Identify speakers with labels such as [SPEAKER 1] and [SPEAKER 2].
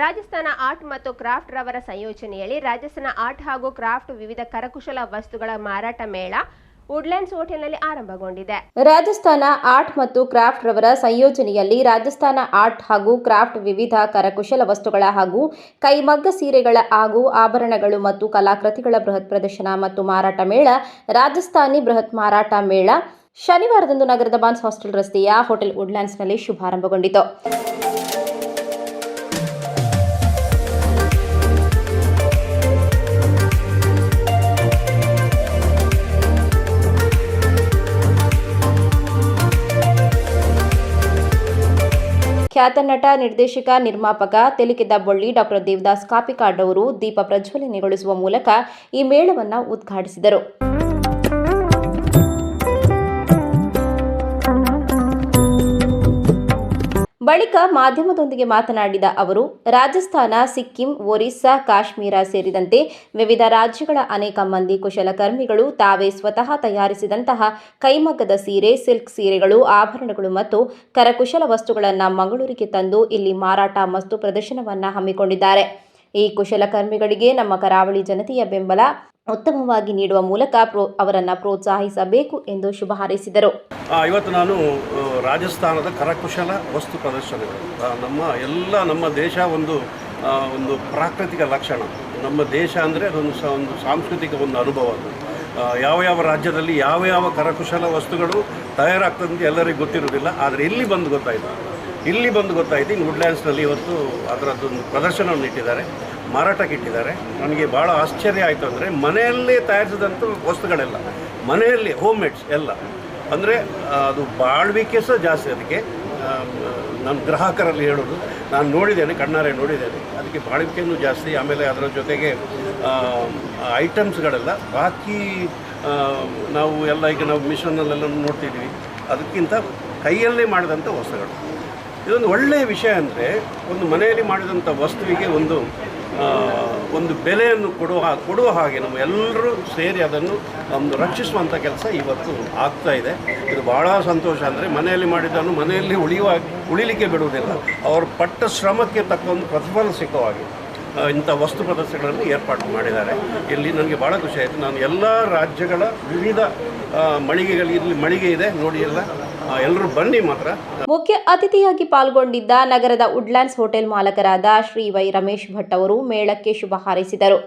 [SPEAKER 1] Rajasthan art ಮತ್ತು craft ರವರ ಸಂಯೋಜನೆಯಲ್ಲಿ ರಾಜಸ್ಥಾನ ಆರ್ಟ್ ಹಾಗೂ ಕ್ರಾಫ್ಟ್ ವಿವಿಧ ಕರಕುಶಲ ವಸ್ತುಗಳ ಮಾರಾಟ ಮೇಳ ವುಡ್ಲ್ಯಾಂಡ್ಸ್ ಹೋಟೆಲ್ನಲ್ಲಿ ಆರಂಭಗೊಂಡಿದೆ.
[SPEAKER 2] ರಾಜಸ್ಥಾನ ಆರ್ಟ್ ಮತ್ತು ಕ್ರಾಫ್ಟ್ ರವರ ಸಂಯೋಜನೆಯಲ್ಲಿ ರಾಜಸ್ಥಾನ ಆರ್ಟ್ ಹಾಗೂ ಕ್ರಾಫ್ಟ್ ವಿವಿಧ ಕರಕುಶಲ ವಸ್ತುಗಳ ಹಾಗೂ ಕೈಮಗ್ಗ ಸೀರೆಗಳ ಹಾಗೂ ಆಭರಣಗಳು ಮತ್ತು ಕಲಾಕೃತಿಗಳ ಬೃಹತ್ ಪ್ರದರ್ಶನ ಮತ್ತು ಮಾರಾಟ ಮೇಳ, ರಾಜಸ್ಥಾನಿ ಬೃಹತ್ ಮಾರಾಟ ಮೇಳ, ಶನಿವಾರದಂದು ನಗರದ ಬಾನ್ಸ್ ಹಾಸ್ಟೆಲ್ ರಸ್ತೆಯ ಹೋಟೆಲ್ ವುಡ್ಲ್ಯಾಂಡ್ಸ್ನಲ್ಲಿ ಶುಭಾರಂಭಗೊಂಡಿತು. ಖ್ಯಾತ ನಟ, ನಿರ್ದೇಶಕ, ನಿರ್ಮಾಪಕ ತೆಲಿಕೆದ ಬೊಳ್ಳಿ ಡಾಕ್ಟರ್ ದೇವದಾಸ್ ಕಾಪಿಕಾಡ್ ಅವರು ದೀಪ ಪ್ರಜ್ವಲನೆಗೊಳಿಸುವ ಮೂಲಕ ಈ ಮೇಳವನ್ನು ಉದ್ಘಾಟಿಸಿದರು. ಬಳಿಕ ಮಾಧ್ಯಮದೊಂದಿಗೆ ಮಾತನಾಡಿದ ಅವರು, ರಾಜಸ್ಥಾನ, ಸಿಕ್ಕಿಂ, ಒರಿಸ್ಸಾ, ಕಾಶ್ಮೀರ ಸೇರಿದಂತೆ ವಿವಿಧ ರಾಜ್ಯಗಳ ಅನೇಕ ಮಂದಿ ಕುಶಲಕರ್ಮಿಗಳು ತಾವೇ ಸ್ವತಃ ತಯಾರಿಸಿದಂತಹ ಕೈಮಗ್ಗದ ಸೀರೆ, ಸಿಲ್ಕ್ ಸೀರೆಗಳು, ಆಭರಣಗಳು ಮತ್ತು ಕರಕುಶಲ ವಸ್ತುಗಳನ್ನು ಮಂಗಳೂರಿಗೆ ತಂದು ಇಲ್ಲಿ ಮಾರಾಟ ಮತ್ತು ಪ್ರದರ್ಶನವನ್ನು ಹಮ್ಮಿಕೊಂಡಿದ್ದಾರೆ. ಈ ಕುಶಲಕರ್ಮಿಗಳಿಗೆ ನಮ್ಮ ಕರಾವಳಿ ಜನತೆಯ ಬೆಂಬಲ ಉತ್ತಮವಾಗಿ ನೀಡುವ ಮೂಲಕ ಪ್ರೋ, ಅವರನ್ನು ಪ್ರೋತ್ಸಾಹಿಸಬೇಕು ಎಂದು ಶುಭ ಹಾರೈಸಿದರು.
[SPEAKER 3] ಇವತ್ತು ನಾನು ರಾಜಸ್ಥಾನದ ಕರಕುಶಲ ವಸ್ತು ಪ್ರದರ್ಶನಗಳು. ನಮ್ಮ ಎಲ್ಲ, ನಮ್ಮ ದೇಶ ಒಂದು ಒಂದು ಪ್ರಾಕೃತಿಕ ಲಕ್ಷಣ. ನಮ್ಮ ದೇಶ ಅಂದರೆ ಅದೊಂದು ಸ, ಒಂದು ಸಾಂಸ್ಕೃತಿಕ ಒಂದು ಅನುಭವ ಅದು. ಯಾವ ಯಾವ ರಾಜ್ಯದಲ್ಲಿ ಯಾವ ಯಾವ ಕರಕುಶಲ ವಸ್ತುಗಳು ತಯಾರಾಗ್ತದೆ ಎಲ್ಲರಿಗೂ ಗೊತ್ತಿರೋದಿಲ್ಲ ಆದರೆ ಇಲ್ಲಿ ಬಂದು ಗೊತ್ತಾಯಿತು. ಇಲ್ಲಿ ಬಂದು ಗೊತ್ತಾಯಿತು. ಇನ್ನು ವುಡ್ಲ್ಯಾಂಡ್ಸ್ನಲ್ಲಿ ಇವತ್ತು ಅದರದ್ದೊಂದು ಪ್ರದರ್ಶನವನ್ನು ಇಟ್ಟಿದ್ದಾರೆ ಮಾರಾಟಕ್ಕೆ ಇಟ್ಟಿದ್ದಾರೆ ನನಗೆ ಭಾಳ ಆಶ್ಚರ್ಯ ಆಯಿತು ಅಂದರೆ ಮನೆಯಲ್ಲೇ ತಯಾರಿಸಿದಂಥ ವಸ್ತುಗಳೆಲ್ಲ. ಮನೆಯಲ್ಲಿ ಹೋಮ್ ಮೇಡ್ಸ್ ಎಲ್ಲ. ಅಂದರೆ ಅದು ಬಾಳ್ವಿಕೆ ಸಹ ಜಾಸ್ತಿ ಅದಕ್ಕೆ. ನನ್ನ ಗ್ರಾಹಕರಲ್ಲಿ ಹೇಳೋದು, ನಾನು ನೋಡಿದ್ದೇನೆ, ಕಣ್ಣಾರೆ ನೋಡಿದ್ದೇನೆ. ಅದಕ್ಕೆ ಬಾಳ್ವಿಕೆಯೂ ಜಾಸ್ತಿ, ಆಮೇಲೆ ಅದರ ಜೊತೆಗೆ ಐಟಮ್ಸ್ಗಳೆಲ್ಲ. ಬಾಕಿ ನಾವು ಎಲ್ಲ ಈಗ ನಾವು ಮಿಷನಲ್ಲೆಲ್ಲ ನೋಡ್ತಿದ್ವಿ ಅದಕ್ಕಿಂತ ಕೈಯಲ್ಲೇ ಮಾಡಿದಂಥ ವಸ್ತುಗಳು. ಇದೊಂದು ಒಳ್ಳೆಯ ವಿಷಯ ಅಂದರೆ, ಒಂದು ಮನೆಯಲ್ಲಿ ಮಾಡಿದಂಥ ವಸ್ತುವಿಗೆ ಒಂದು ಒಂದು ಬೆಲೆಯನ್ನು ಕೊಡುವ ಕೊಡುವ ಹಾಗೆ ನಮ್ಮ ಎಲ್ಲರೂ ಸೇರಿ ಅದನ್ನು ಒಂದು ರಕ್ಷಿಸುವಂಥ ಕೆಲಸ ಇವತ್ತು ಆಗ್ತಾ ಇದೆ. ಇದು ಭಾಳ ಸಂತೋಷ ಅಂದರೆ ಮನೆಯಲ್ಲಿ ಮಾಡಿದ್ದನ್ನು ಮನೆಯಲ್ಲಿ ಉಳಿಯುವ ಉಳಿಲಿಕ್ಕೆ ಬಿಡುವುದಿಲ್ಲ. ಅವರು ಪಟ್ಟ ಶ್ರಮಕ್ಕೆ ತಕ್ಕ ಒಂದು ಪ್ರತಿಫಲ ಸಿಕ್ಕೋ ಹಾಗೆ ಆ, ಇಂಥ ವಸ್ತು ಪ್ರದರ್ಶನಗಳನ್ನು ಏರ್ಪಾಡು ಮಾಡಿದ್ದಾರೆ. ಇಲ್ಲಿ ನನಗೆ ಭಾಳ ಖುಷಿ ಆಯಿತು. ನಾನು ಎಲ್ಲ ರಾಜ್ಯಗಳ ವಿವಿಧ ಮಳಿಗೆಗಳು ಇಲ್ಲಿ ಮಳಿಗೆ ಇದೆ. ನೋಡಿ ಎಲ್ಲ. ಎಲ್ಲರೂ ಬನ್ನಿ ಮಾತ್ರ.
[SPEAKER 2] ಮುಖ್ಯ ಅತಿಥಿಯಾಗಿ ಪಾಲ್ಗೊಂಡಿದ್ದ ನಗರದ ವುಡ್ಲ್ಯಾಂಡ್ಸ್ ಹೋಟೆಲ್ ಮಾಲಕರಾದ ಶ್ರೀ ವೈ ರಮೇಶ್ ಭಟ್ ಅವರು ಮೇಳಕ್ಕೆ ಶುಭ ಹಾರೈಸಿದರು.